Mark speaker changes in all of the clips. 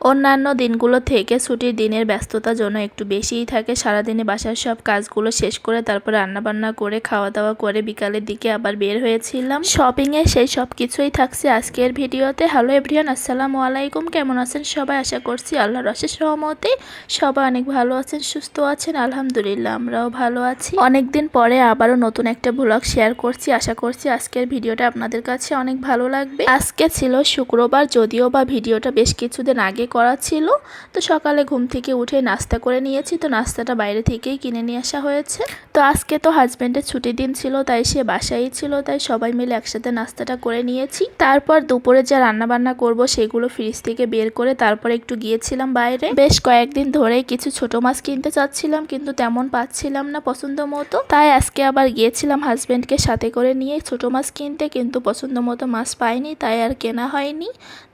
Speaker 1: অন্যান্য দিনগুলো থেকে ছুটির দিনের ব্যস্ততার জন্য একটু বেশিই থাকে। সারাদিনে বাসার সব কাজগুলো শেষ করে তারপর রান্নাবান্না করে খাওয়া দাওয়া করে বিকালের দিকে আবার বের হয়েছিলাম। শপিংয়ে সেই সব কিছুই থাকছে আজকের ভিডিওতে। হ্যালো এভরিয়ান আসসালামু আলাইকুম। কেমন আছেন সবাই? আশা করছি আল্লাহর অশেষ রহমতে সবাই অনেক ভালো আছেন, সুস্থ আছেন। আলহামদুলিল্লাহ, আমরাও ভালো আছি। অনেকদিন পরে আবারও নতুন একটা ব্লগ শেয়ার করছি। আশা করছি আজকের ভিডিওটা আপনাদের কাছে অনেক ভালো লাগবে। আজকে ছিল শুক্রবার, যদিও বা ভিডিওটা বেশ কিছুদিন আগে করা ছিল। তো সকালে ঘুম থেকে উঠে নাস্তা করে নিয়েছি। তো নাস্তাটা বাইরে থেকেই কিনে নিয়ে আসা হয়েছে। তো আজকে তো হাজব্যান্ডের ছুটির দিন ছিল, তাই সে বাসায় ছিল, তাই সবাই মিলে একসাথে নাস্তাটা করে নিয়েছি। তারপর দুপুরে যা রান্না বান্না করব, সেগুলো ফ্রিজ থেকে বের করে তারপর একটু গিয়েছিলাম বাইরে। বেশ কয়েকদিন ধরেই কিছু ছোট মাছ কিনতে চাচ্ছিলাম, কিন্তু তেমন পাচ্ছিলাম না পছন্দ মতো। তাই আজকে আবার গিয়েছিলাম হাজব্যান্ডকে সাথে করে নিয়ে ছোট মাছ কিনতে, কিন্তু পছন্দ মতো মাছ পাইনি, তাই আর কেনা হয়নি।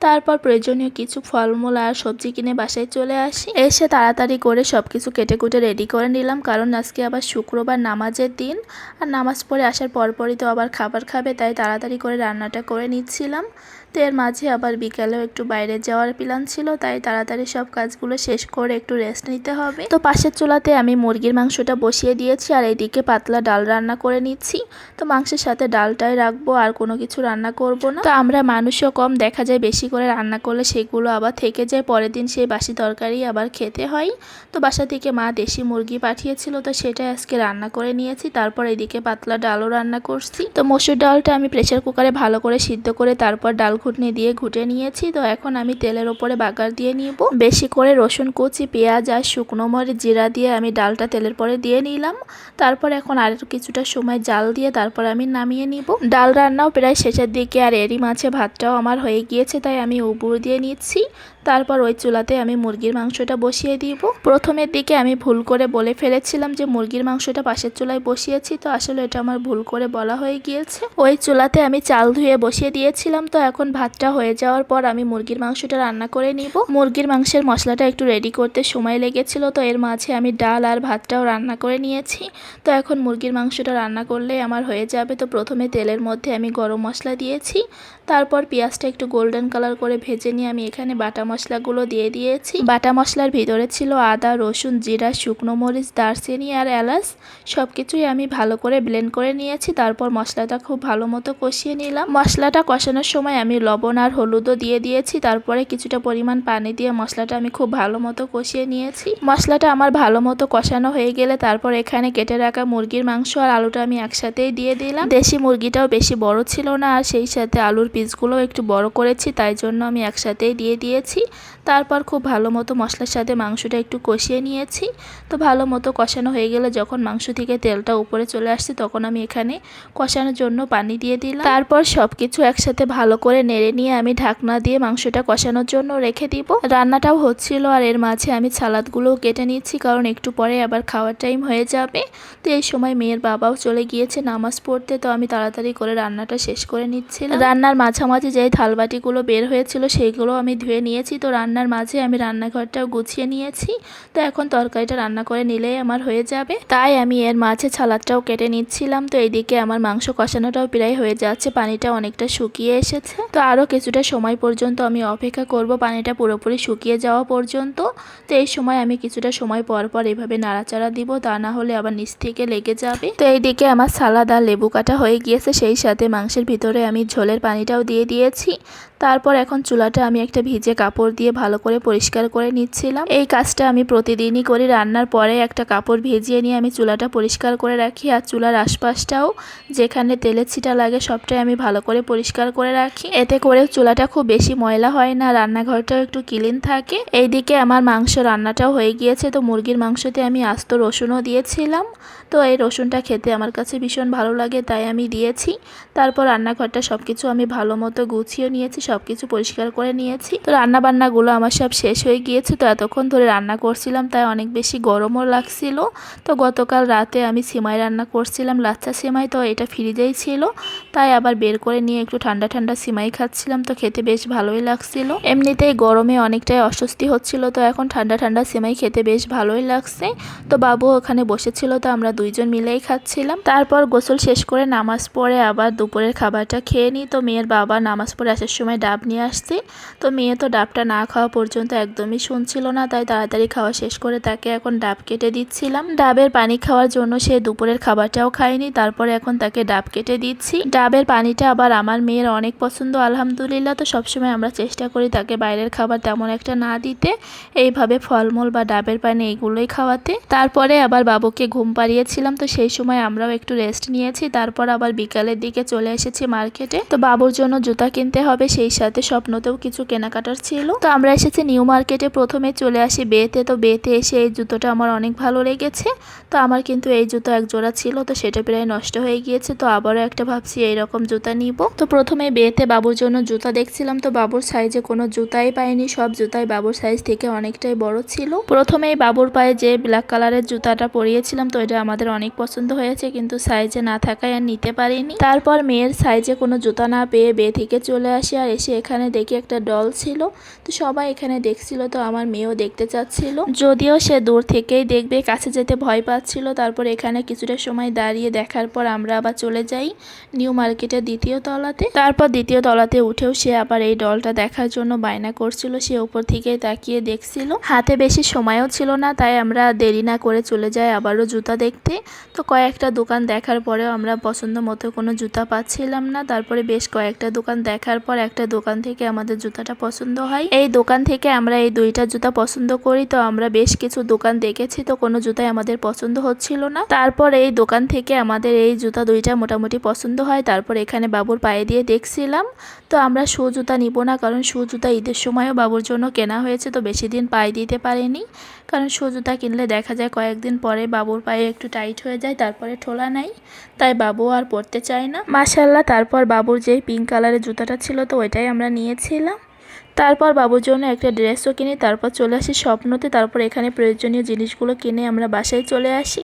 Speaker 1: তারপর প্রয়োজনীয় কিছু ফলমূল আর সবজি কিনে বাসায় চলে আসি। এসে তাড়াতাড়ি করে সব কিছু কেটে কুটে রেডি করে নিলাম, কারণ আজকে আবার শুক্রবার নামাজের দিন। আর নামাজ পড়ে আসার পরপরই তো আবার খাবার খাবে, তাই তাড়াতাড়ি করে রান্নাটা করে নিচ্ছিলাম। তো এর মাঝে আবার বিকালেও একটু বাইরে যাওয়ার প্ল্যান ছিল, তাই তাড়াতাড়ি সব কাজগুলো শেষ করে একটু রেস্ট নিতে হবে। তো পাশের চুলাতে আমি মুরগির মাংসটা বসিয়ে দিয়েছি আর এইদিকে পাতলা ডাল রান্না করে নিচ্ছি। তো মাংসের সাথে ডালটাই রাখব, আর কোনো কিছু রান্না করব না। তো আমরা মানুষও কম, দেখা যায় বেশি করে রান্না করলে সেগুলো আবার থেকে যায়, পরের দিন সেই বাসি তরকারি আবার খেতে হয়। তো বাসা থেকে মা দেশি মুরগি পাঠিয়েছিল, তো সেটাই আজকে রান্না করে নিয়েছি, তারপর এদিকে পাতলা ডালও রান্না করছি। তো মসুর ডালটা আমি প্রেশার কুকারে ভালো করে সিদ্ধ করে তারপর ডাল ঘুটনি দিয়ে ঘুটে নিয়েছি। তো এখন আমি তেলের ওপরে বাগার দিয়ে নিব। বেশি করে রসুন, কুচি, পেঁয়াজ আর শুকনো মরিচ জিরা দিয়ে আমি ডালটা তেলের পরে দিয়ে নিলাম। তারপর এখন আর কিছুটা সময় জাল দিয়ে তারপর আমি নামিয়ে নিব। ডাল রান্নাও প্রায় শেষের দিকে আর এরই মাছে ভাতটাও আমার হয়ে গিয়েছে, তাই আমি উবুর দিয়ে নিচ্ছি। তারপর ওই চুলাতে আমি মুরগির মাংসটা বসিয়ে দিব। প্রথমের দিকে আমি ভুল করে বলে ফেলেছিলাম যে মুরগির মাংসটা পাশের চুলায় বসিয়েছি, তো আসলে এটা আমার ভুল করে বলা হয়ে গিয়েছে। ওই চুলাতে আমি চাল ধুয়ে বসিয়ে দিয়েছিলাম, তো এখন ভাতটা হয়ে যাওয়ার পর আমি মুরগির মাংসটা রান্না করে নিব। মুরগির মাংসের মশলাটা একটু রেডি করতে সময় লেগেছিল, তো এর মাঝে আমি ডাল আর ভাতটাও রান্না করে নিয়েছি। তো এখন মুরগির মাংসটা রান্না করলে আমার হয়ে যাবে, তো প্রথমে তেলের মধ্যে আমি গরম মশলা দিয়েছি। তারপর পেঁয়াজটা একটু গোল্ডেন কালার করে ভেজে নিয়ে আমি এখানে বাটা মশলাগুলো দিয়ে দিয়েছি। বাটা মশলার ভিতরে ছিল আদা, রসুন, জিরা, শুকনো মরিচ, দারচিনি আর এলাচ। সব কিছুই আমি ভালো করে ব্লেন্ড করে নিয়েছি। তারপর মশলাটা খুব ভালো মতো কষিয়ে নিলাম। মশলাটা কষানোর সময় আমি লবণ আর হলুদও দিয়ে দিয়েছি। তারপরে কিছুটা পরিমাণ পানি দিয়ে মশলাটা আমি খুব ভালো মতো কষিয়ে নিয়েছি। মশলাটা আমার ভালো মতো কষানো হয়ে গেলে তারপর এখানে কেটে রাখা মুরগির মাংস আর আলুটা আমি একসাথেই দিয়ে দিলাম। দেশি মুরগিটাও বেশি বড় ছিল না, আর সেই সাথে আলুর পিসগুলোও একটু বড় করেছি, তাই জন্য আমি একসাথেই দিয়ে দিয়েছি। তারপর খুব ভালো মতো মশলার সাথে মাংসটা একটু কষিয়ে নিয়েছি। তো ভালো মতো কষানো হয়ে গেলে যখন মাংস থেকে তেলটা উপরে চলে আসছে তখন আমি এখানে কষানোর জন্য পানি দিয়ে দিলাম। তারপর সব কিছু একসাথে ভালো করে নেড়ে নিয়ে আমি ঢাকনা দিয়ে মাংসটা কষানোর জন্য রেখে দিব। রান্নাটাও হচ্ছিল আর এর মাঝে আমি সালাদগুলোও কেটে নিচ্ছি কারণ একটু পরে আবার খাওয়ার টাইম হয়ে যাবে। তো এই সময় মেয়ের বাবাও চলে গিয়েছে নামাজ পড়তে তো আমি তাড়াতাড়ি করে রান্নাটা শেষ করে নিচ্ছিলাম। রান্নার মাঝামাঝি যেই থালবাটিগুলো বের হয়েছিল সেইগুলো আমি ধুয়ে নিয়েছি তো রান্নার মাঝে আমি রান্নাঘরটাও গুছিয়ে নিয়েছি। তো এখন তরকারিটা রান্না করে নিলেই আমার হয়ে যাবে। তাই আমি এর মাঝে ছালাদটাও কেটে নিচ্ছিলাম। তো এইদিকে আমার মাংস কষানোটাও প্রায় হয়ে যাচ্ছে। পানিটা অনেকটা শুকিয়ে এসেছে। তো আরও কিছুটা সময় পর্যন্ত আমি অপেক্ষা করব। পানিটা পুরোপুরি শুকিয়ে যাওয়া পর্যন্ত। তো এই সময় আমি কিছুটা সময় পর পর এভাবে নাড়াচাড়া দিব। তা না হলে আবার নিচ থেকে লেগে যাবে। তো এইদিকে আমার সালাদ আর লেবু কাটা হয়ে গিয়েছে। সেই সাথে মাংসের ভিতরে আমি ঝোলের পানিটাও দিয়ে দিয়েছি। তারপর এখন চুলাটা আমি একটা ভিজে কাপড় দিয়ে ভালো করে পরিষ্কার করে নিচ্ছিলাম। এই কাজটা আমি প্রতিদিনই করি। রান্নার পরে একটা কাপড় ভিজিয়ে নিয়ে আমি চুলাটা পরিষ্কার করে রাখি আর চুলার আশপাশটাও যেখানে তেলের ছিটা লাগে সবটাই আমি ভালো করে পরিষ্কার করে রাখি। এতে করে চুলাটা খুব বেশি ময়লা হয় না, রান্নাঘরটাও একটু ক্লিন থাকে। এইদিকে আমার মাংস রান্নাটাও হয়ে গিয়েছে। তো মুরগির মাংসতে আমি আস্ত রসুনও দিয়েছিলাম। তো এই রসুনটা খেতে আমার কাছে ভীষণ ভালো লাগে, তাই আমি দিয়েছি। তারপর রান্নাঘরটা সব কিছু আমি ভালো মতো গুছিয়ে নিয়েছি। সব কিছু পরিষ্কার করে নিয়েছি। তো রান্না বান্নাগুলো আমার সব শেষ হয়ে গিয়েছে। তো এতক্ষণ ধরে রান্না করছিলাম, তাই অনেক বেশি গরমও লাগছিল। তো গতকাল রাতে আমি সিমাই রান্না করছিলাম, লাচ্চা সিমাই। তো এটা ফ্রিজেই ছিল। তাই আবার বের করে নিয়ে একটু ঠান্ডা ঠান্ডা সিমাই খাচ্ছিলাম, তো খেতে বেশ ভালোই লাগছিল। এমনিতেই গরমে অনেকটাই অস্বস্তি হচ্ছিল, তো এখন ঠান্ডা ঠান্ডা সিমাই খেতে বেশ ভালোই লাগছে। তো বাবু ওখানে বসেছিল, তো আমরা দুইজন মিলেই খাচ্ছিলাম। তারপর গোসল শেষ করে নামাজ পড়ে আবার দুপুরের খাবারটা খেয়ে নিই। তো মেয়ের বাবা নামাজ পড়ে আসার সময় ডাব নিয়ে আসছে। তো মেয়ে তো ডাবটা না খাওয়া পর্যন্ত একদমই শুনছিল না, তাই তাড়াতাড়ি খাওয়া শেষ করে তাকে এখন ডাব কেটে দিচ্ছিলাম। ডাবের পানি খাওয়ার জন্য সে দুপুরের খাবারটাও খায়নি, তারপরে এখন তাকে ডাব কেটে দিচ্ছি। ডাবের পানিটা আবার আমার মেয়ের অনেক পছন্দ, আলহামদুলিল্লাহ। তো সবসময় আমরা চেষ্টা করি তাকে বাইরের খাবার তেমন একটা না দিতে, এইভাবে ফলমূল বা ডাবের পানি এইগুলোই খাওয়াতে। তারপরে আবার বাবুকে ঘুম পাড়িয়েছিলাম, তো সেই সময় আমরাও একটু রেস্ট নিয়েছি। তারপর আবার বিকালের দিকে চলে এসেছি মার্কেটে। তো বাবুর জন্য জুতা কিনতে হবে, সেই সাথে স্বপ্নতেও কিছু কেনাকাটার ছিল। তো আমরা এসেছি নিউ মার্কেটে, প্রথমে চলে আসি বেতে। তো বেতে এসে এই জুতোটা আমার অনেক ভালো লেগেছে। তো আমার কিন্তু এই জুতো এক জোড়া ছিল, তো সেটা প্রায় নষ্ট হয়ে গিয়েছে। তো আবারও একটা ভাবছি এইরকম জুতা নিব। তো প্রথমে বেতে বাবুর জন্য জুতা দেখছিলাম, তো বাবুর সাইজে কোনো জুতাই পাইনি। সব জুতাই বাবুর সাইজ থেকে অনেকটাই বড় ছিল। প্রথমেই বাবুর পায়ে যে ব্ল্যাক কালারের জুতাটা পরিয়েছিলাম, তো এটা আমাদের অনেক পছন্দ হয়েছে, কিন্তু সাইজে না থাকায় আর নিতে পারিনি। তারপর মেয়ের সাইজে কোনো জুতা না পেয়ে বে থেকে চলে আসি, আর এসে এখানে দেখি একটা ডল ছিল। তো সবাই এখানে দেখছিল, তো আমার মেয়েও দেখতে চাচ্ছিল। যদিও সে দূর থেকেই দেখবে, কাছে যেতে ভয় পাচ্ছিল। তারপর এখানে কিছুটা সময় দাঁড়িয়ে দেখার পর আমরা আবার চলে যাই। নিউ মার্কেটের দ্বিতীয় তলাতে। তারপর দ্বিতীয় তলাতে উঠেও সে আবার এই ডলটা দেখার জন্য বায়না করছিল। সে উপর থেকে তাকিয়ে দেখছিল। হাতে বেশি সময়ও ছিল না, তাই আমরা দেরি না করে চলে যাই আবারও জুতা দেখতে। তো কয়েকটা দোকান দেখার পরেও আমরা পছন্দ মতো কোনো জুতা পাচ্ছিলাম না। তারপরে বেশ কয়েকটা দোকান দেখার পর একটা দোকান থেকে আমাদের জুতাটা পছন্দ হয়। এই দোকান থেকে আমরা এই দুইটা জুতা পছন্দ করি। তো আমরা বেশ কিছু দোকান দেখেছি, তো কোনো জুতাই আমাদের পছন্দ হচ্ছিল না। তারপর এই দোকান থেকে আমাদের এই জুতা দুইটা মোটামুটি পছন্দ হয়। তারপর এখানে বাবুর পায়ে দিয়ে দেখছিলাম। তো আমরা শু জুতা নিব না, কারণ শু জুতা ঈদের সময়ও বাবুর জন্য কেনা হয়েছে, তো বেশি দিন পায়ে দিতে পারেনি। কারণ শু জুতা কিনলে দেখা যায় কয়েকদিন পরে বাবুর পায়ে একটু টাইট হয়ে যায়, তারপরে ঠোলা নাই, তাই বাবু আর পরতে চায় না। মাসাল্লাহ তারপর বাবুর যেই পিঙ্ক কালারের জুতাটা ছিল, তো ওইটাই আমরা নিয়েছিলাম। তারপর বাবুর জন্য একটা ড্রেসও কিনি, তারপর চলে আসি স্বপ্নতে, তারপর এখানে প্রয়োজনীয় জিনিসগুলো কিনে আমরা বাসায় চলে আসি।